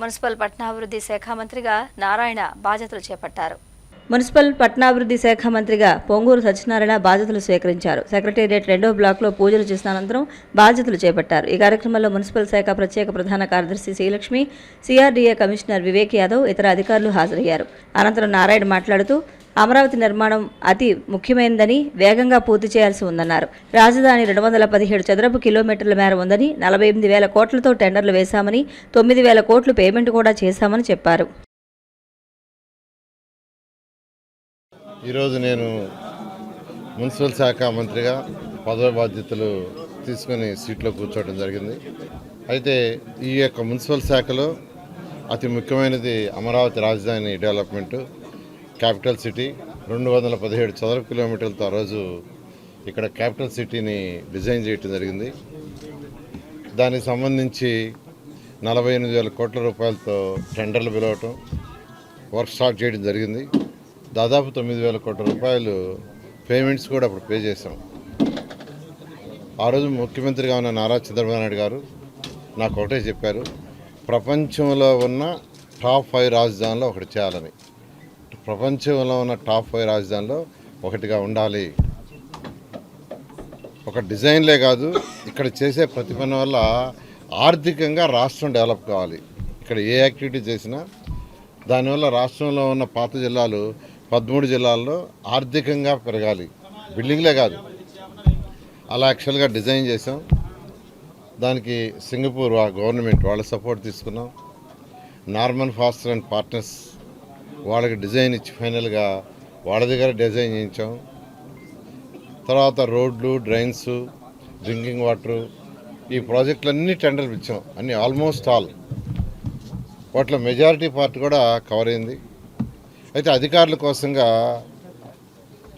Municipal పట్టణాభివృద్ధి శాఖ మంత్రిగా నారాయణ బాధ్యతలు చేపట్టారు. మున్సిపల్ పట్టణాభివృద్ధి శాఖ మంత్రిగా పొంగూరు సత్యనారాయణ బాధ్యతలు స్వీకరించారు. సెక్రటేరియట్ రెండో బ్లాక్లో పూజలు చేసిన అనంతరం బాధ్యతలు చేపట్టారు. ఈ కార్యక్రమంలో మున్సిపల్ శాఖ ప్రత్యేక ప్రధాన కార్యదర్శి శ్రీలక్ష్మి సిఆర్డీఏ కమిషనర్ వివేక్ యాదవ్ ఇతర అధికారులు హాజరయ్యారు. అనంతరం నారాయణ మాట్లాడుతూ అమరావతి నిర్మాణం అతి ముఖ్యమైనదని వేగంగా పూర్తి చేయాల్సి ఉందన్నారు. రాజధాని రెండు వందల పదిహేడు చదరపు కిలోమీటర్ల మేర ఉందని నలభై ఎనిమిది వేల కోట్లతో టెండర్లు వేశామని తొమ్మిది వేల కోట్లు పేమెంట్ కూడా చేశామని చెప్పారు. ఈరోజు నేను మున్సిపల్ శాఖ మంత్రిగా పదవి బాధ్యతలు తీసుకొని సీట్లో కూర్చోవడం జరిగింది. అయితే ఈ యొక్క మున్సిపల్ శాఖలో అతి ముఖ్యమైనది అమరావతి రాజధాని డెవలప్మెంటు క్యాపిటల్ సిటీ. రెండు వందల పదిహేడు చదరపు కిలోమీటర్లతో ఆ రోజు ఇక్కడ క్యాపిటల్ సిటీని డిజైన్ చేయటం జరిగింది. దానికి సంబంధించి నలభై ఎనిమిది వేల కోట్ల రూపాయలతో టెండర్లు పిలవటం వర్క్ స్టార్ట్ చేయడం జరిగింది. దాదాపు తొమ్మిది వేల కోట్ల రూపాయలు పేమెంట్స్ కూడా అప్పుడు పే చేశాం. ఆ రోజు ముఖ్యమంత్రిగా ఉన్న నారా చంద్రబాబు నాయుడు గారు నాకు ఒకటే చెప్పారు ప్రపంచంలో ఉన్న టాప్ ఫైవ్ రాజధానిలో ఒకటి చేయాలని. ప్రపంచంలో ఉన్న టాప్ ఫైవ్ రాజధానిలో ఒకటిగా ఉండాలి. ఒక డిజైన్లే కాదు ఇక్కడ చేసే ప్రతి పని వల్ల ఆర్థికంగా రాష్ట్రం డెవలప్ కావాలి. ఇక్కడ ఏ యాక్టివిటీ చేసినా దానివల్ల రాష్ట్రంలో ఉన్న పాత జిల్లాలు పదమూడు జిల్లాల్లో ఆర్థికంగా పెరగాలి. బిల్డింగ్లే కాదు. అలా యాక్చువల్గా డిజైన్ చేసాం దానికి సింగపూర్ గవర్నమెంట్ వాళ్ళ సపోర్ట్ తీసుకున్నాం. నార్మన్ ఫాస్టర్ అండ్ పార్ట్నర్స్ వాళ్ళకి డిజైన్ ఇచ్చి ఫైనల్గా వాళ్ళ దగ్గర డిజైన్ చేయించాం. తర్వాత రోడ్లు డ్రైన్స్ డ్రింకింగ్ వాటర్ ఈ ప్రాజెక్టులన్నీ టెండర్లు ఇచ్చాం. అన్ని ఆల్మోస్ట్ ఆల్. వాటిలో మెజారిటీ పార్ట్ కూడా కవర్ అయింది. అయితే అధికారుల కోసంగా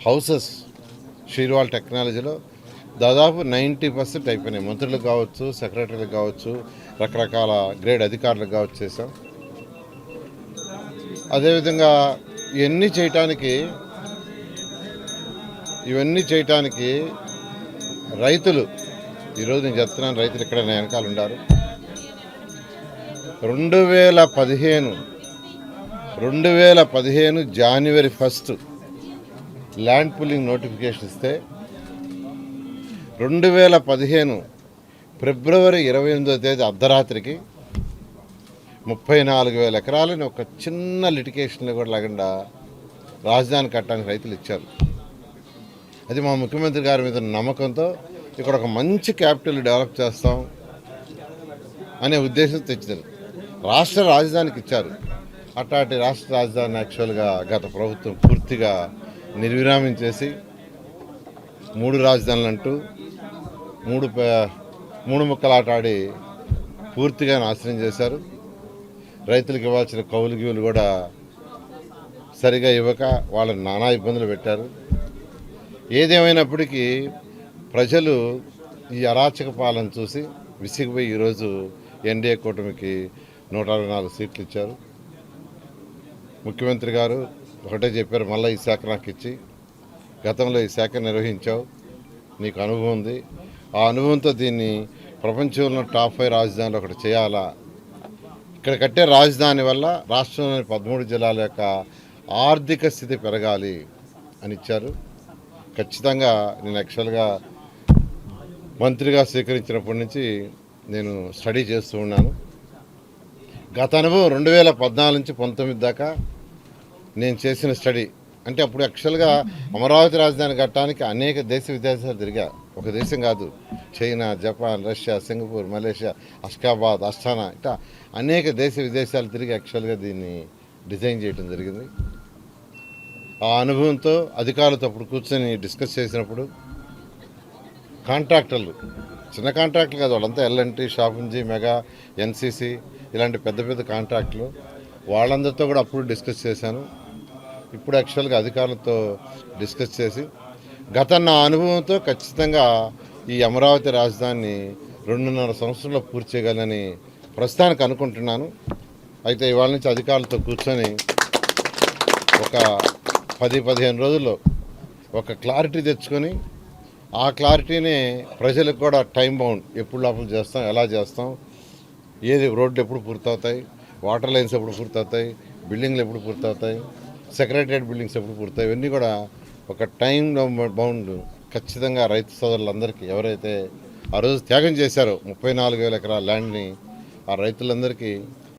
హౌసెస్ షీర్వాల్ టెక్నాలజీలో దాదాపు నైంటీ పర్సెంట్ అయిపోయినాయి. మంత్రులకు కావచ్చు సెక్రటరీలకు కావచ్చు రకరకాల గ్రేడ్ అధికారులకు కావచ్చు చేసాం అదేవిధంగా ఇవన్నీ చేయటానికి ఇవన్నీ చేయటానికి రైతులు ఈరోజు నేను చెప్తున్నాను రైతులు ఇక్కడ వెనకాల ఉన్నారు రెండు వేల పదిహేను రెండు వేల పదిహేను January first land pooling notification ఇస్తే రెండు వేల పదిహేను ఫిబ్రవరి ఇరవై ఎనిమిదో తేదీ అర్ధరాత్రికి ముప్పై నాలుగు వేల ఎకరాలని ఒక చిన్న లిటికేషన్లో కూడా లేకుండా రాజధాని కట్టడానికి రైతులు ఇచ్చారు. అది మా ముఖ్యమంత్రి గారి మీద నమ్మకంతో ఇక్కడ ఒక మంచి క్యాపిటల్ డెవలప్ చేస్తాం అనే ఉద్దేశం తెచ్చింది రాష్ట్ర రాజధానికి ఇచ్చారు. అట్లాంటి రాష్ట్ర రాజధాని యాక్చువల్గా గత ప్రభుత్వం పూర్తిగా నిర్విరామం చేసి మూడు రాజధానులు అంటూ మూడు మూడు ముక్కలాటాడి పూర్తిగా నాశనం చేశారు. రైతులకు ఇవ్వాల్సిన కౌలు గీవులు కూడా సరిగా ఇవ్వక వాళ్ళని నానా ఇబ్బందులు పెట్టారు. ఏదేమైనప్పటికీ ప్రజలు ఈ అరాచక పాలన చూసి విసిగిపోయి ఈరోజు ఎన్డీఏ కూటమికి నూట అరవై నాలుగు సీట్లు ఇచ్చారు. ముఖ్యమంత్రి గారు ఒకటే చెప్పారు మళ్ళీ ఈ శాఖ నాకు ఇచ్చి గతంలో ఈ శాఖ నిర్వహించావు నీకు అనుభవం ఉంది. ఆ అనుభవంతో దీన్ని ప్రపంచంలో టాప్ ఫైవ్ రాజధానిలో ఒకటి చేయాలా? ఇక్కడ కట్టే రాజధాని వల్ల రాష్ట్రంలోని పదమూడు జిల్లాల యొక్క ఆర్థిక స్థితి పెరగాలి అని ఇచ్చారు. ఖచ్చితంగా నేను యాక్చువల్గా మంత్రిగా స్వీకరించినప్పటి నుంచి నేను స్టడీ చేస్తూ ఉన్నాను. గత అనుభవం రెండు వేల పద్నాలుగు నుంచి పంతొమ్మిది దాకా నేను చేసిన స్టడీ. అంటే అప్పుడు యాక్చువల్గా అమరావతి రాజధాని కట్టడానికి అనేక దేశ విదేశాలు తిరిగా. ఒక దేశం కాదు. China Japan Russia Singapore Malaysia Ashgabat Astana ఇట్లా అనేక దేశ విదేశాలు తిరిగి యాక్చువల్గా దీన్ని డిజైన్ చేయడం జరిగింది. ఆ అనుభవంతో అధికారులతో అప్పుడు కూర్చొని డిస్కస్ చేసినప్పుడు కాంట్రాక్టర్లు చిన్న కాంట్రాక్టులు కాదు వాళ్ళంతా ఎల్ఎన్టీ షాపుంజీ మెగా ఎన్సీసీ ఇలాంటి పెద్ద పెద్ద కాంట్రాక్టులు వాళ్ళందరితో కూడా అప్పుడు డిస్కస్ చేశాను. ఇప్పుడు యాక్చువల్గా అధికారులతో డిస్కస్ చేసి గత నా అనుభవంతో ఖచ్చితంగా ఈ అమరావతి రాజధానిని రెండున్నర సంవత్సరంలో పూర్తి చేయగలని ప్రస్తుతానికి అనుకుంటున్నాను. అయితే ఇవాళ నుంచి అధికారులతో కూర్చొని ఒక పది పదిహేను రోజుల్లో ఒక క్లారిటీ తెచ్చుకొని ఆ క్లారిటీని ప్రజలకు కూడా టైం బౌండ్ ఎప్పుడు లోపల చేస్తాం ఎలా చేస్తాం ఏది రోడ్లు ఎప్పుడు పూర్తవుతాయి వాటర్ లైన్స్ ఎప్పుడు పూర్తవుతాయి బిల్డింగ్లు ఎప్పుడు పూర్తవుతాయి సెక్రటరియట్ బిల్డింగ్స్ ఎప్పుడు పూర్తాయి? ఇవన్నీ కూడా ఒక టైం బౌండ్ ఖచ్చితంగా రైతు సోదరులందరికీ ఎవరైతే ఆ రోజు త్యాగం చేశారో ముప్పై నాలుగు వేల ఎకరాల ల్యాండ్ని ఆ రైతులందరికీ